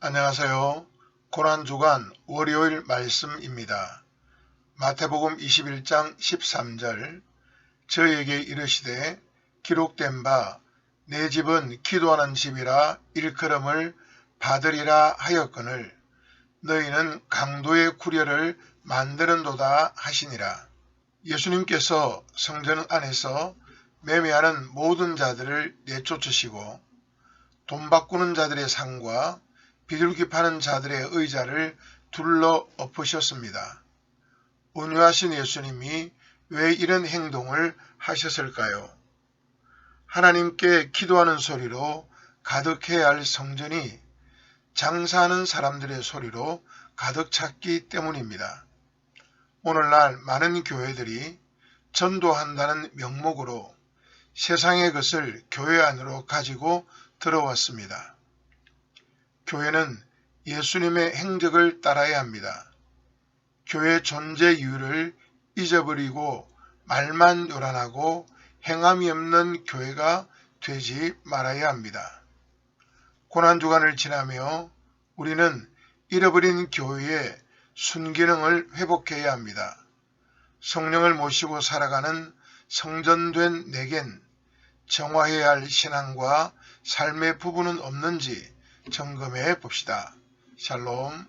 안녕하세요. 고난 주간 월요일 말씀입니다. 마태복음 21장 13절 저에게 이르시되 기록된 바 내 집은 기도하는 집이라 일컬음을 받으리라 하였거늘 너희는 강도의 구려를 만드는도다 하시니라. 예수님께서 성전 안에서 매매하는 모든 자들을 내쫓으시고 돈 바꾸는 자들의 상과 비둘기 파는 자들의 의자를 둘러 엎으셨습니다. 온유하신 예수님이 왜 이런 행동을 하셨을까요? 하나님께 기도하는 소리로 가득해야 할 성전이 장사하는 사람들의 소리로 가득 찼기 때문입니다. 오늘날 많은 교회들이 전도한다는 명목으로 세상의 것을 교회 안으로 가지고 들어왔습니다. 교회는 예수님의 행적을 따라야 합니다. 교회 존재 이유를 잊어버리고 말만 요란하고 행함이 없는 교회가 되지 말아야 합니다. 고난주간을 지나며 우리는 잃어버린 교회의 순기능을 회복해야 합니다. 성령을 모시고 살아가는 성전된 내겐 정화해야 할 신앙과 삶의 부분은 없는지 점검해 봅시다. 샬롬